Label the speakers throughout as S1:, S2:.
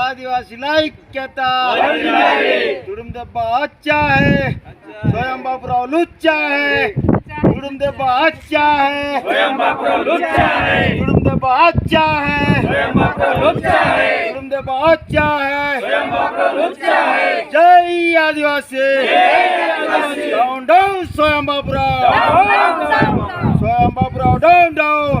S1: आदिवासी। ಐಕ್ಯತಾ ದುಡುಂಬ अच्छा है। स्वयं बाबूराव लुच्चा है। अच्छा है। स्वयं लुच्चा है। अच्छा है। स्वयं अच्छा है। जय आदिवासी। डाउन डाउन स्वयं बाबूराव स्वयं बाबूराव डाउन डाउन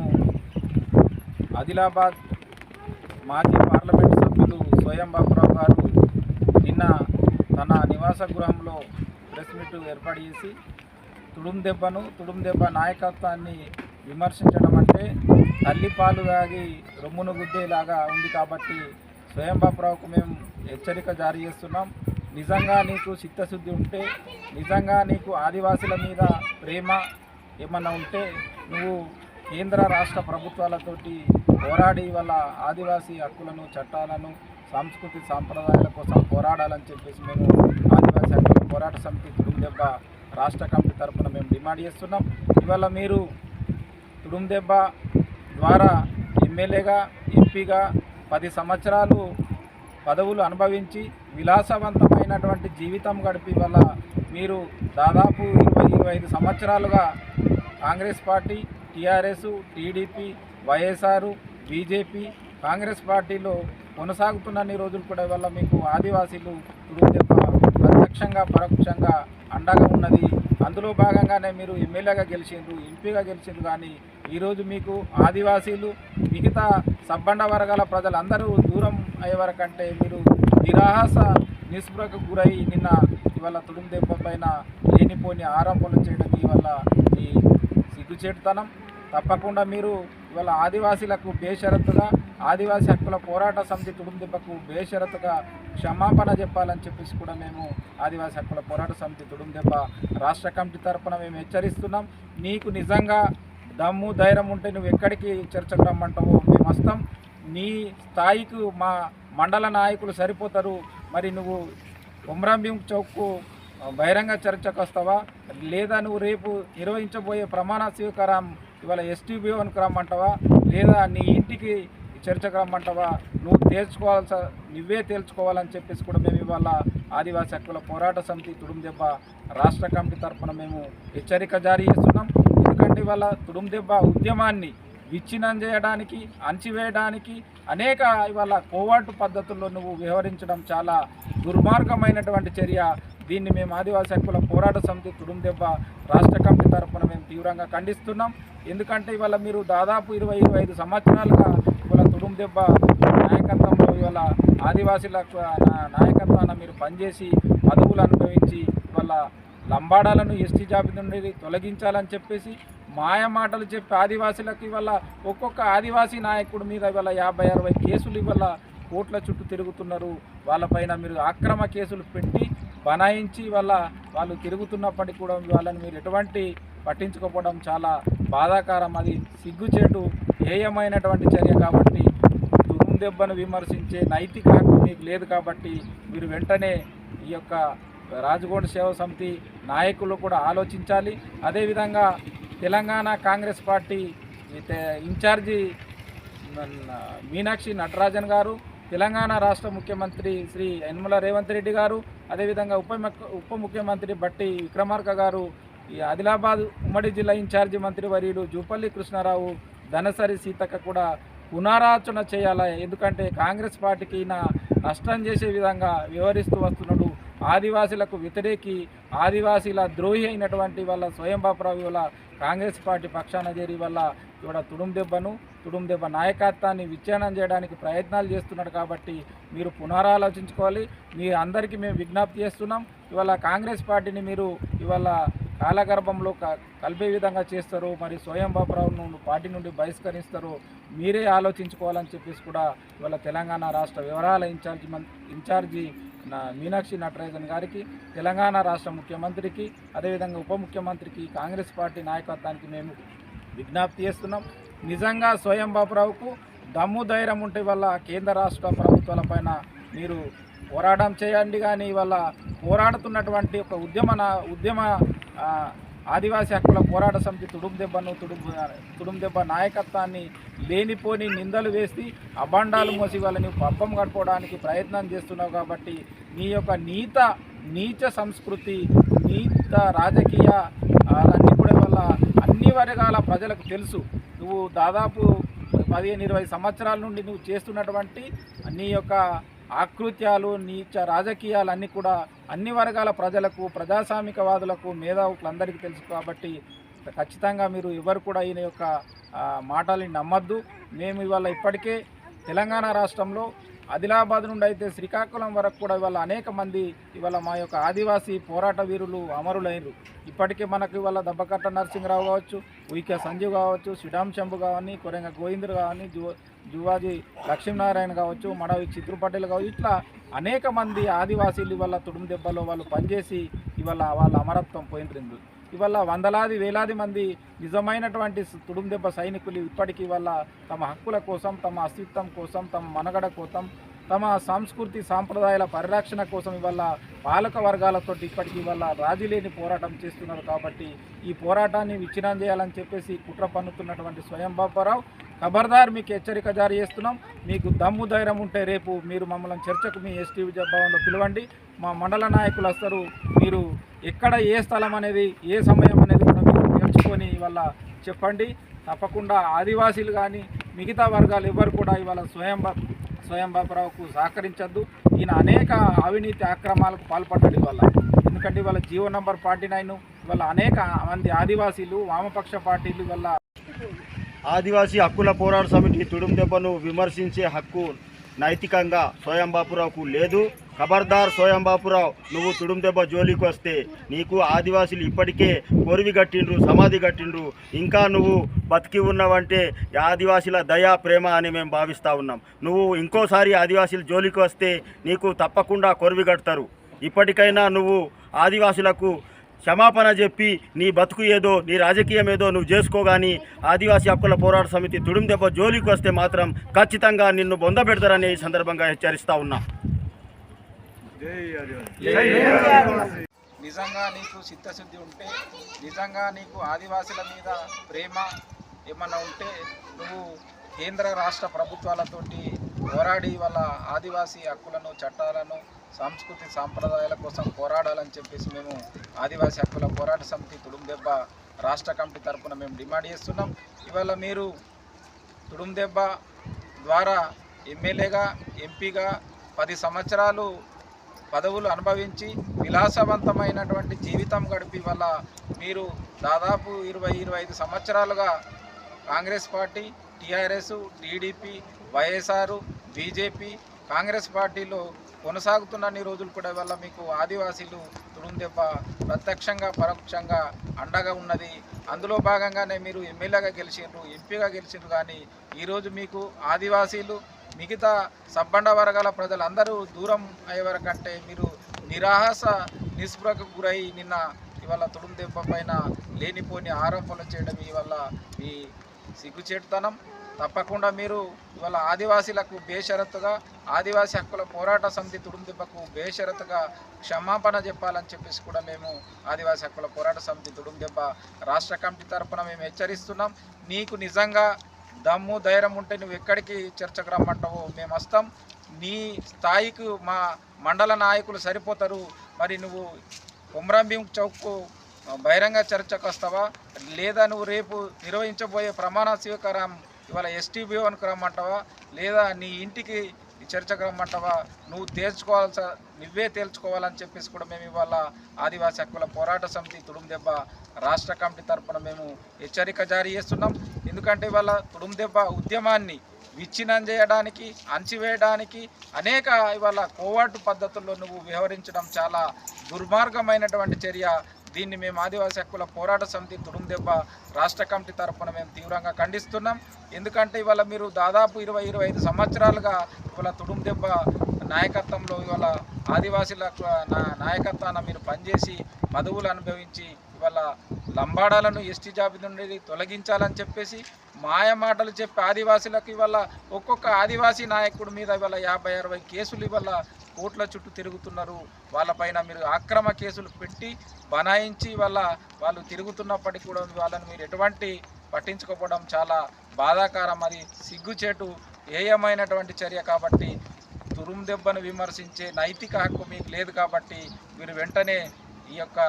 S2: ఆదిలాబాద్ మాజీ పార్లమెంటు సభ్యులు స్వయం బాబురావు గారు నిన్న తన నివాస గృహంలో ప్రెస్ మీట్ ఏర్పాటు చేసి తుడుం దెబ్బను తుడుం దెబ్బ నాయకత్వాన్ని విమర్శించడం అంటే తల్లిపాలు తాగి రొమ్మును గుద్దేలాగా ఉంది కాబట్టి స్వయం బాబురావుకు మేము హెచ్చరిక జారీ చేస్తున్నాం. నిజంగా నీకు చిత్తశుద్ధి ఉంటే నిజంగా నీకు ఆదివాసుల మీద ప్రేమ ఏమన్నా ఉంటే నువ్వు కేంద్ర రాష్ట్ర ప్రభుత్వాలతోటి పోరాడి వాళ్ళ ఆదివాసీ హక్కులను చట్టాలను సాంస్కృతిక సాంప్రదాయాల కోసం పోరాడాలని చెప్పేసి మేము ఆదివాసీ హక్కుల పోరాట సమితి తుడుందెబ్బ రాష్ట్ర కమిటీ తరఫున మేము డిమాండ్ చేస్తున్నాం. ఇవాళ మీరు తుడుందెబ్బ ద్వారా ఎమ్మెల్యేగా ఎంపీగా పది సంవత్సరాలు పదవులు అనుభవించి విలాసవంతమైనటువంటి జీవితం గడిపి వల్ల మీరు దాదాపు ఇరవై ఇరవై ఐదు సంవత్సరాలుగా Congress party TRS TDP YSR BJP Congress పార్టీలో కొనసాగుతున్న అన్ని రోజులు కూడా వల్ల మీకు ఆదివాసీలు దెబ్బ ప్రత్యక్షంగా పరోక్షంగా అండగా ఉన్నది. అందులో భాగంగానే మీరు ఎమ్మెల్యేగా గెలిచిండ్రు ఎంపీగా గెలిచిండ్రు కానీ ఈరోజు మీకు ఆదివాసీలు మిగతా సబ్బండ వర్గాల ప్రజలందరూ దూరం అయ్యే వరకంటే మీరు నిరాహాస నిస్పృహకు గురై నిన్న ఇవాళ తుడుం దెబ్బ పైన లేనిపోని ఆరంభాలు చేయడం వల్ల ఈ సిగ్గుచేటుతనం. తప్పకుండా మీరు ఇవాళ ఆదివాసీలకు బేషరతుగా ఆదివాసీ హక్కుల పోరాట సమితి తుడుందెబ్బకు బేషరతుగా క్షమాపణ చెప్పాలని చెప్పేసి కూడా మేము ఆదివాసీ హక్కుల పోరాట సమితి తుడుందెబ్బ రాష్ట్ర కమిటీ తరఫున మేము హెచ్చరిస్తున్నాం. నీకు నిజంగా దమ్ము ధైర్యం ఉంటే నువ్వు ఎక్కడికి చర్చకు రమ్మంటావో మేము వస్తాం. నీ స్థాయికి మా మండల నాయకులు సరిపోతారు. మరి నువ్వు కొమరంభీం చౌక్కు బహిరంగ చర్చకు వస్తావా? లేదా నువ్వు రేపు నిర్వహించబోయే ప్రమాణ స్వీకారం ఇవాళ ఎస్టీబీఓనికి రమ్మంటావా లేదా నీ ఇంటికి చర్చకు రమ్మంటావా నువ్వు తేల్చుకోవాల్సి నువ్వే తేల్చుకోవాలని చెప్పేసి కూడా మేము ఇవాళ ఆదివాసీ హక్కుల పోరాట సమితి తుడుం దెబ్బ రాష్ట్ర కమిటీ తరఫున మేము హెచ్చరిక జారీ చేస్తున్నాం. ఎందుకంటే ఇవాళ తుడుం దెబ్బ ఉద్యమాన్ని విచ్ఛిన్నం చేయడానికి అణచివేయడానికి అనేక ఇవాళ కోవాటు పద్ధతుల్లో నువ్వు వ్యవహరించడం చాలా దుర్మార్గమైనటువంటి చర్య. దీన్ని మేము ఆదివాసీ హక్కుల పోరాట సమితి తుడుం దెబ్బ రాష్ట్ర కమిటీ తరఫున మేము తీవ్రంగా ఖండిస్తున్నాం. ఎందుకంటే ఇవాళ మీరు దాదాపు ఇరవై ఇరవై ఐదు సంవత్సరాలుగా ఇవాళ తుడుం దెబ్బ నాయకత్వంలో ఇవాళ ఆదివాసీల నాయకత్వాన మీరు పనిచేసి పదవులు అనుభవించి ఇవాళ లంబాడాలను ఎస్టీ జాబితా నుండి తొలగించాలని చెప్పేసి మాయ మాటలు చెప్పి ఆదివాసీలకు ఇవాళ ఒక్కొక్క ఆదివాసీ నాయకుడి మీద ఇవాళ యాభై అరవై కేసులు ఇవాళ కోట్ల చుట్టూ తిరుగుతున్నారు. వాళ్ళపైన మీరు అక్రమ కేసులు పెట్టి బనాయించి వాళ్ళ వాళ్ళు తిరుగుతున్నప్పటికీ కూడా వాళ్ళని మీరు ఎటువంటి పట్టించుకోవడం చాలా బాధాకరం. అది సిగ్గుచేటు హేయమైనటువంటి చర్య కాబట్టి దురుం దెబ్బను విమర్శించే నైతిక హక్కు మీకు లేదు కాబట్టి మీరు వెంటనే ఈ యొక్క రాజగోడ సేవ సమితి నాయకులు కూడా ఆలోచించాలి. అదేవిధంగా తెలంగాణ కాంగ్రెస్ పార్టీ అయితే ఇన్ఛార్జి మీనాక్షి నటరాజన్ గారు తెలంగాణ రాష్ట్ర ముఖ్యమంత్రి శ్రీ యనమల రేవంత్ రెడ్డి గారు అదేవిధంగా ఉప ముఖ్య- ఉప ముఖ్యమంత్రి బట్టి విక్రమార్క గారు ఈ ఆదిలాబాద్ ఉమ్మడి జిల్లా ఇన్ఛార్జి మంత్రి వర్యులు జూపల్లి కృష్ణారావు ధనసరి సీతక్క కూడా పునరాచన చేయాలి? ఎందుకంటే కాంగ్రెస్ పార్టీకి ఈయన నష్టం చేసే విధంగా వ్యవహరిస్తూ వస్తున్నాడు. ఆదివాసీలకు వ్యతిరేకి ఆదివాసీల ద్రోహి అయినటువంటి వాళ్ళ స్వయం బాపురావు వల్ల కాంగ్రెస్ పార్టీ పక్షాన చేరి వల్ల ఇవాడ తుడుం దెబ్బను తుడుం దెబ్బ నాయకత్వాన్ని విచ్ఛేదనం చేయడానికి ప్రయత్నాలు చేస్తున్నాడు కాబట్టి మీరు పునరాలోచించుకోవాలి. మీ అందరికీ మేము విజ్ఞప్తి చేస్తున్నాం. ఇవాళ కాంగ్రెస్ పార్టీని మీరు ఇవాళ కాలగర్భంలో క కలిపే విధంగా చేస్తారో. మరి స్వయం బాబురావును పార్టీ నుండి బహిష్కరిస్తారో. మీరే ఆలోచించుకోవాలని చెప్పేసి కూడా ఇవాళ తెలంగాణ రాష్ట్ర వివరాల ఇన్ఛార్జి ఇన్ఛార్జి నా మీనాక్షి నటరాజన్ గారికి తెలంగాణ రాష్ట్ర ముఖ్యమంత్రికి అదేవిధంగా ఉప ముఖ్యమంత్రికి కాంగ్రెస్ పార్టీ నాయకత్వానికి మేము విజ్ఞప్తి చేస్తున్నాం. నిజంగా స్వయం బాబురావుకు దమ్ము ధైర్యం ఉంటే వల్ల కేంద్ర రాష్ట్ర ప్రభుత్వాలపైన మీరు పోరాటం చేయండి కానీ ఇవాళ పోరాడుతున్నటువంటి ఒక ఉద్యమ ఉద్యమ ఆదివాసీ హక్కుల పోరాట సమితి తుడుం దెబ్బను తుడుం తుడుం దెబ్బ నాయకత్వాన్ని లేనిపోని నిందలు వేసి అభాండాలు మోసి వాళ్ళని పబ్బం గడుపుకోవడానికి ప్రయత్నం చేస్తున్నావు కాబట్టి నీ యొక్క నీత నీచ సంస్కృతి నీత రాజకీయ అన్నీ కూడా వల్ల అన్ని వర్గాల ప్రజలకు తెలుసు. నువ్వు దాదాపు పదిహేను ఇరవై సంవత్సరాల నుండి నువ్వు చేస్తున్నటువంటి నీ యొక్క ఆకృత్యాలు నీచ రాజకీయాలు అన్నీ కూడా అన్ని వర్గాల ప్రజలకు ప్రజాస్వామికవాదులకు మేధావులందరికీ తెలుసు కాబట్టి ఖచ్చితంగా మీరు ఎవరు కూడా ఈయన యొక్క మాటల్ని నమ్మద్దు. మేము ఇవాళ ఇప్పటికే తెలంగాణ రాష్ట్రంలో ఆదిలాబాద్ నుండి అయితే శ్రీకాకుళం వరకు కూడా ఇవాళ అనేక మంది ఇవాళ మా యొక్క ఆదివాసీ పోరాట వీరులు అమరులైనరు ఇప్పటికే మనకు ఇవాళ దెబ్బకట్ట నరసింహరావు కావచ్చు ఉయిక సంజీవ్ కావచ్చు శ్రీరామ్ శంభు కావని కొరంగ గోవిందరు కావని జో జువాజీ లక్ష్మీనారాయణ కావచ్చు మడవి చిత్రు పటేల్ కావచ్చు ఇట్లా అనేక మంది ఆదివాసీలు ఇవాళ తుడుము దెబ్బలో వాళ్ళు పనిచేసి ఇవాళ వాళ్ళ అమరత్వం పోయింది ఇవాళ వందలాది వేలాది మంది నిజమైనటువంటి తుడుము దెబ్బ సైనికులు ఇప్పటికీ ఇవాళ తమ హక్కుల కోసం తమ అస్తిత్వం కోసం తమ మనగడ కోసం తమ సంస్కృతి సాంప్రదాయాల పరిరక్షణ కోసం ఇవాళ పాలక వర్గాలతో ఇప్పటికీ ఇవాళ రాజీ లేని పోరాటం చేస్తున్నారు కాబట్టి ఈ పోరాటాన్ని విచ్ఛిన్నం చేయాలని చెప్పేసి కుట్ర పన్నుతున్నటువంటి స్వయం బాబారావు ఖబర్దార్ మీకు హెచ్చరిక జారీ చేస్తున్నాం. మీకు దమ్ము ధైర్యం ఉంటే రేపు మీరు మమ్మల్ని చర్చకు మీ ఎస్టీ భవన్లో పిలవండి. మా మండల నాయకులు వస్తారు మీరు ఎక్కడ ఏ స్థలం అనేది ఏ సమయం అనేది కూడా మీరు తెలుసుకొని ఇవాళ చెప్పండి. తప్పకుండా ఆదివాసీలు కానీ మిగతా వర్గాలు ఎవరు కూడా ఇవాళ స్వయం బా- స్వయం బాబురావుకు సహకరించద్దు. ఈయన అనేక అవినీతి అక్రమాలకు పాల్పడ్డాడు ఇవాళ. ఎందుకంటే ఇవాళ జీవో నంబర్ ఫార్టీ నైన్ ఇవాళ అనేక మంది ఆదివాసీలు వామపక్ష పార్టీలు వల్ల
S1: ఆదివాసీ హక్కుల పోరాట సమితి తుడుం దెబ్బను విమర్శించే హక్కు నైతికంగా స్వయం బాపురావుకు లేదు. ఖబర్దార్ స్వయం బాపురావు నువ్వు తుడుం దెబ్బ జోలికి వస్తే నీకు ఆదివాసీలు ఇప్పటికే కొరివి కట్టిండ్రు సమాధి కట్టిండ్రు. ఇంకా నువ్వు బతికి ఉన్నావంటే ఆదివాసీల దయా ప్రేమ అని మేము భావిస్తూ ఉన్నాం. నువ్వు ఇంకోసారి ఆదివాసీలు జోలికి వస్తే నీకు తప్పకుండా కొరివి కడతారు. ఇప్పటికైనా నువ్వు ఆదివాసులకు క్షమాపణ చెప్పి నీ బతుకు ఏదో నీ రాజకీయం ఏదో నువ్వు చేసుకోగాని ఆదివాసీ హక్కుల పోరాట సమితి తుడుం దెబ్బ జోలికి వస్తే మాత్రం ఖచ్చితంగా నిన్ను బొందబెడతారని ఈ సందర్భంగా హెచ్చరిస్తా ఉన్నా.
S2: నిజంగా నీకు చిత్తశుద్ధి ఉంటే నిజంగా నీకు ఆదివాసుల మీద ప్రేమ ఏమన్నా ఉంటే నువ్వు కేంద్ర రాష్ట్ర ప్రభుత్వాలతోటి పోరాడి వాళ్ళ ఆదివాసీ హక్కులను చట్టాలను సంస్కృతి సాంప్రదాయాల కోసం పోరాడాలని చెప్పేసి మేము ఆదివాసీ హక్కుల పోరాట సమితి తుడుందెబ్బ రాష్ట్ర కమిటీ తరపున మేము డిమాండ్ చేస్తున్నాం. ఇవాళ మీరు తుడుందెబ్బ ద్వారా ఎమ్మెల్యేగా ఎంపీగా పది సంవత్సరాలు పదవులు అనుభవించి విలాసవంతమైనటువంటి జీవితం గడిపి వల్ల మీరు దాదాపు ఇరవై ఇరవై ఐదు సంవత్సరాలుగా Congress party TRS TDP YSR BJP Congress పార్టీలో కొనసాగుతున్న అన్ని రోజులు కూడా వల్ల మీకు ఆదివాసీలు తుడుందెబ్బ ప్రత్యక్షంగా పరోక్షంగా అండగా ఉన్నది. అందులో భాగంగానే మీరు ఎమ్మెల్యేగా గెలిచిండ్రు ఎంపీగా గెలిచిండ్రు కానీ ఈరోజు మీకు ఆదివాసీలు మిగతా సబ్బండ వర్గాల ప్రజలందరూ దూరం అయ్యే వరకంటే మీరు నిరాహాస నిస్పృహకు గురై నిన్న ఇవాళ తుడుందెబ్బ పైన లేనిపోని ఆరోపణలు చేయడం ఇవల్ల ఈ సిగ్గుచేటుతనం. తప్పకుండా మీరు ఇవాళ ఆదివాసీలకు బేషరతుగా ఆదివాసీ హక్కుల పోరాట సమితి తుడుం దెబ్బకు బేషరతుగా క్షమాపణ చెప్పాలని చెప్పేసి కూడా మేము ఆదివాసీ హక్కుల పోరాట సమితి తుడుం దెబ్బ రాష్ట్ర కమిటీ తరఫున మేము హెచ్చరిస్తున్నాం. నీకు నిజంగా దమ్ము ధైర్యం ఉంటే నువ్వు ఎక్కడికి చర్చకు రమ్మంటావో మేము వస్తాం. నీ స్థాయికి మా మండల నాయకులు సరిపోతారు. మరి నువ్వు కొమరంభీం చౌక్కు బహిరంగ చర్చకు వస్తావా? లేదా నువ్వు రేపు నిర్వహించబోయే ప్రమాణ స్వీకారం ఇవాళ ఎస్టీ భవన్కి రమ్మంటావా? లేదా నీ ఇంటికి చర్చకు రమ్మంటావా? నువ్వు తేల్చుకోవాల్స నువ్వే తేల్చుకోవాలని చెప్పేసి కూడా మేము ఇవాళ ఆదివాసీ హక్కుల పోరాట సమితి తుడుం దెబ్బ రాష్ట్ర కమిటీ తరఫున మేము హెచ్చరిక జారీ చేస్తున్నాం. ఎందుకంటే ఇవాళ తుడుము దెబ్బ ఉద్యమాన్ని విచ్ఛిన్నం చేయడానికి అణచివేయడానికి అనేక ఇవాళ కోవాటు పద్ధతుల్లో నువ్వు వ్యవహరించడం చాలా దుర్మార్గమైనటువంటి చర్య. దీన్ని మేము ఆదివాసీ హక్కుల పోరాట సమితి తుడుందెబ్బ రాష్ట్ర కమిటీ తరఫున మేము తీవ్రంగా ఖండిస్తున్నాం. ఎందుకంటే ఇవాళ మీరు దాదాపు ఇరవై ఇరవై ఐదు సంవత్సరాలుగా ఇవాళ తుడుందెబ్బ నాయకత్వంలో ఇవాళ ఆదివాసీల నా- నాయకత్వాన మీరు పనిచేసి పదవులు అనుభవించి ఇవాళ లంబాడాలను ఎస్టీ జాబితా నుండి తొలగించాలని చెప్పేసి మాయ మాటలు చెప్పి ఆదివాసీలకు ఇవాళ ఒక్కొక్క ఆదివాసీ నాయకుడి మీద ఇవాళ యాభై అరవై కేసులు ఇవాళ కోట్ల చుట్టూ తిరుగుతున్నారు. వాళ్ళపైన మీరు అక్రమ కేసులు పెట్టి బనాయించి వాళ్ళ వాళ్ళు తిరుగుతున్నప్పటికీ కూడా వాళ్ళని మీరు ఎటువంటి పట్టించుకోవడం చాలా బాధాకరం. అది సిగ్గుచేటు ఏయమైనటువంటి చర్య కాబట్టి తురుం దెబ్బను విమర్శించే నైతిక హక్కు మీకు లేదు కాబట్టి మీరు వెంటనే ఈ యొక్క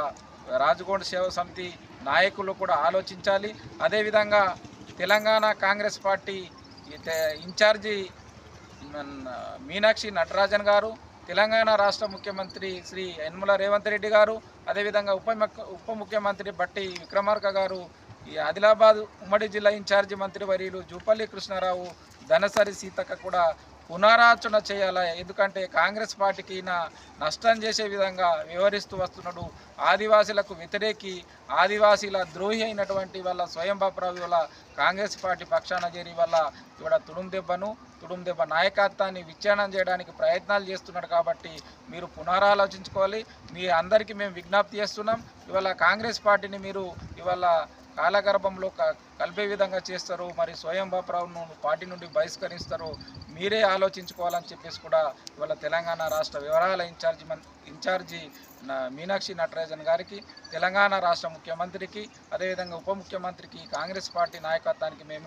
S2: రాజగోండ సేవ సమితి నాయకులు కూడా ఆలోచించాలి. అదేవిధంగా Telangana Congress party in charge Meenakshi Natarajan garu Telangana రాష్ట్ర ముఖ్యమంత్రి శ్రీ యనమల రేవంత్ రెడ్డి గారు అదేవిధంగా ఉప ముఖ్య- ఉప ముఖ్యమంత్రి బట్టి విక్రమార్క గారు ఈ ఆదిలాబాద్ ఉమ్మడి జిల్లా ఇన్ఛార్జి మంత్రి వర్యులు జూపల్లి కృష్ణారావు ధనసరి సీతక్క కూడా పునరాచరణ చేయాలి? ఎందుకంటే కాంగ్రెస్ పార్టీకి ఈయన నష్టం చేసే విధంగా వ్యవహరిస్తూ వస్తున్నాడు. ఆదివాసీలకు వ్యతిరేకి ఆదివాసీల ద్రోహి అయినటువంటి వాళ్ళ స్వయం బాపురావు వల్ల కాంగ్రెస్ పార్టీ పక్షాన చేరి వల్ల ఇవాడ తుడుం దెబ్బను తుడుం దెబ్బ నాయకత్వాన్ని విచ్ఛేదనం చేయడానికి ప్రయత్నాలు చేస్తున్నాడు కాబట్టి మీరు పునరాలోచించుకోవాలి. మీ అందరికీ మేము విజ్ఞప్తి చేస్తున్నాం. ఇవాళ కాంగ్రెస్ పార్టీని మీరు ఇవాళ కాలగర్భంలో క- కలిపే విధంగా చేస్తారు. మరి స్వయంభాపరావును పార్టీ నుండి బహిష్కరిస్తారు. మీరే ఆలోచించుకోవాలని చెప్పేసి కూడా ఇవాళ తెలంగాణ రాష్ట్ర వివరాల ఇన్ఛార్జి ఇన్ఛార్జి నా- మీనాక్షి నటరాజన్ గారికి తెలంగాణ రాష్ట్ర ముఖ్యమంత్రికి అదేవిధంగా ఉప ముఖ్యమంత్రికి కాంగ్రెస్ పార్టీ నాయకత్వానికి మేము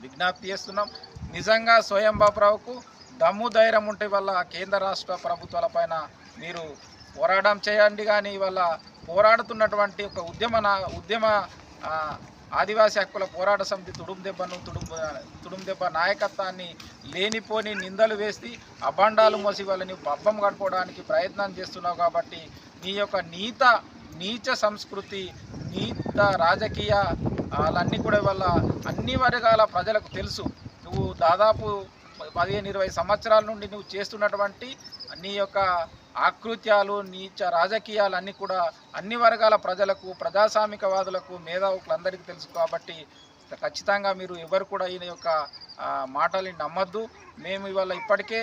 S2: విజ్ఞప్తి చేస్తున్నాం. నిజంగా స్వయంబాబ్రావుకు దమ్ము ధైర్యం ఉంటే వల్ల కేంద్ర రాష్ట్ర ప్రభుత్వాల పైన మీరు పోరాటం చేయండి. కానీ ఇవాళ పోరాడుతున్నటువంటి ఒక ఉద్యమ ఉద్యమ ఆదివాసీ హక్కుల పోరాట సమితి తుడుం తుడుంబ తుడుం దెబ్బ నాయకత్వాన్ని లేనిపోని నిందలు వేసి అభండాలు మోసి వాళ్ళని బబ్బం గడుపుకోవడానికి ప్రయత్నం చేస్తున్నావు కాబట్టి నీ యొక్క నీత నీచ సంస్కృతి నీత రాజకీయ వాళ్ళన్నీ కూడా వల్ల అన్ని వర్గాల ప్రజలకు తెలుసు. నువ్వు దాదాపు పదిహేను ఇరవై సంవత్సరాల నుండి నువ్వు చేస్తున్నటువంటి నీ యొక్క ఆకృత్యాలు నీచ రాజకీయాలు అన్నీ కూడా అన్ని వర్గాల ప్రజలకు ప్రజాస్వామికవాదులకు మేధావులందరికీ తెలుసు కాబట్టి ఖచ్చితంగా మీరు ఎవరు కూడా ఈయన యొక్క మాటల్ని నమ్మద్దు. మేము ఇవాళ ఇప్పటికే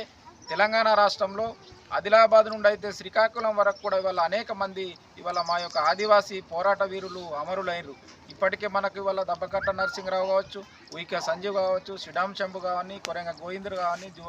S2: తెలంగాణ రాష్ట్రంలో ఆదిలాబాద్ నుండి అయితే శ్రీకాకుళం వరకు కూడా ఇవాళ అనేక మంది ఇవాళ మా యొక్క ఆదివాసీ పోరాట వీరులు అమరులైనరు ఇప్పటికే మనకు ఇవాళ దెబ్బకట్ట నరసింహరావు కావచ్చు ఉయిక సంజీవ్ కావచ్చు శ్రీరామ్ శంభు కావని కొరంగ గోవిందర్ కావని జు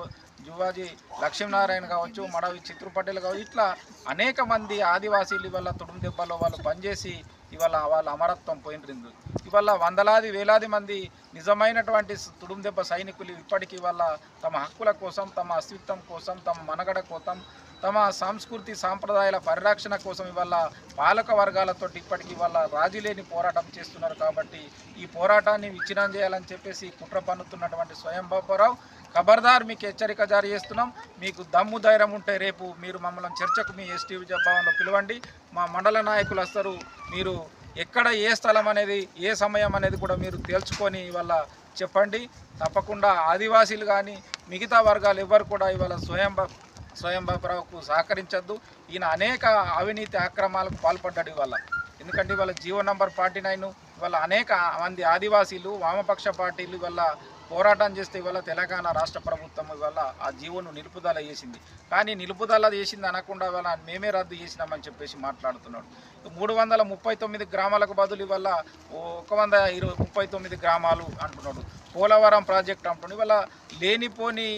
S2: జువాజీ లక్ష్మీనారాయణ కావచ్చు మడవి చిత్రపటేలు కావచ్చు ఇట్లా అనేక మంది ఆదివాసీలు ఇవాళ తుడుం దెబ్బలో వాళ్ళు పనిచేసి ఇవాళ వాళ్ళ అమరత్వం పోయినరింది ఇవాళ వందలాది వేలాది మంది నిజమైనటువంటి తుడుం దెబ్బ సైనికులు ఇప్పటికీ ఇవాళ తమ హక్కుల కోసం తమ అస్తిత్వం కోసం తమ మనగడ కోసం తమ సంస్కృతి సాంప్రదాయాల పరిరక్షణ కోసం ఇవాళ పాలక వర్గాలతో ఇప్పటికీ ఇవాళ రాజీ లేని పోరాటం చేస్తున్నారు కాబట్టి ఈ పోరాటాన్ని విచ్ఛిన్నం చేయాలని చెప్పేసి కుట్ర పన్నుతున్నటువంటి స్వయం బాబురావు. ఖబర్దార్ మీకు హెచ్చరిక జారీ చేస్తున్నాం. మీకు దమ్ము ధైర్యం ఉంటే రేపు మీరు మమ్మల్ని చర్చకు మీ ఎస్టీ భవన్లో పిలవండి. మా మండల నాయకులు వస్తారు మీరు ఎక్కడ ఏ స్థలం అనేది ఏ సమయం అనేది కూడా మీరు తేల్చుకొని ఇవాళ చెప్పండి. తప్పకుండా ఆదివాసీలు కానీ మిగతా వర్గాలు ఎవరు కూడా ఇవాళ స్వయం బా- స్వయం బాబురావుకు సహకరించద్దు. ఈయన అనేక అవినీతి అక్రమాలకు పాల్పడ్డాడు ఇవాళ. ఎందుకంటే ఇవాళ జీవో నంబర్ ఫార్టీ నైన్ ఇవాళ అనేక మంది ఆదివాసీలు వామపక్ష పార్టీలు ఇవాళ పోరాటం చేస్తే ఇవాళ తెలంగాణ రాష్ట్ర ప్రభుత్వం ఇవాళ ఆ జీవోను నిలుపుదల చేసింది. కానీ నిలుపుదల చేసింది అనకుండా ఇవాళ మేమే రద్దు చేసినామని చెప్పేసి మాట్లాడుతున్నాడు. మూడు వందల ముప్పై తొమ్మిది గ్రామాలకు బదులు ఇవాళ ఒక వంద ఇరవై ముప్పై తొమ్మిది గ్రామాలు అంటున్నాడు. పోలవరం ప్రాజెక్ట్ అంటున్నాడు. ఇవాళ లేనిపోని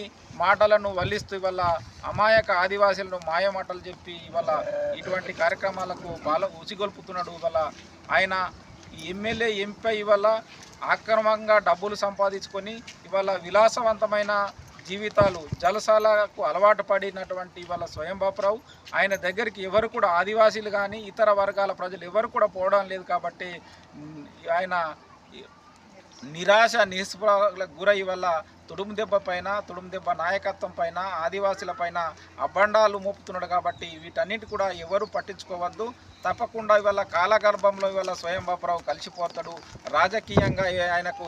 S2: మాటలను వల్లిస్తూ ఇవాళ అమాయక ఆదివాసీలను మాయ మాటలు చెప్పి ఇవాళ ఇటువంటి కార్యక్రమాలకు బాల ఉసిగొల్పుతున్నాడు ఇవాళ ఆయన. ఎమ్మెల్యే ఎంపీ ఇవాళ ఆక్రమంగా డబ్బులు సంపాదించుకొని ఇవాళ విలాసవంతమైన జీవితాలు జలసాలకు అలవాటు పడినటువంటి ఇవాళ స్వయం బాపురావు ఆయన దగ్గరికి ఎవరు కూడా ఆదివాసీలు కానీ ఇతర వర్గాల ప్రజలు ఎవరు కూడా పోవడం లేదు కాబట్టి ఆయన నిరాశ నిస్పృహలకు గురై వల్ల తుడుము దెబ్బ పైన తుడుము దెబ్బ నాయకత్వం పైన ఆదివాసుల పైన అబండాలు మోపుతున్నాడు కాబట్టి వీటన్నిటి కూడా ఎవరు పట్టించుకోవద్దు. తప్పకుండా ఇవాళ కాలగర్భంలో ఇవాళ స్వయంబాబురావు కలిసిపోతాడు. రాజకీయంగా ఆయనకు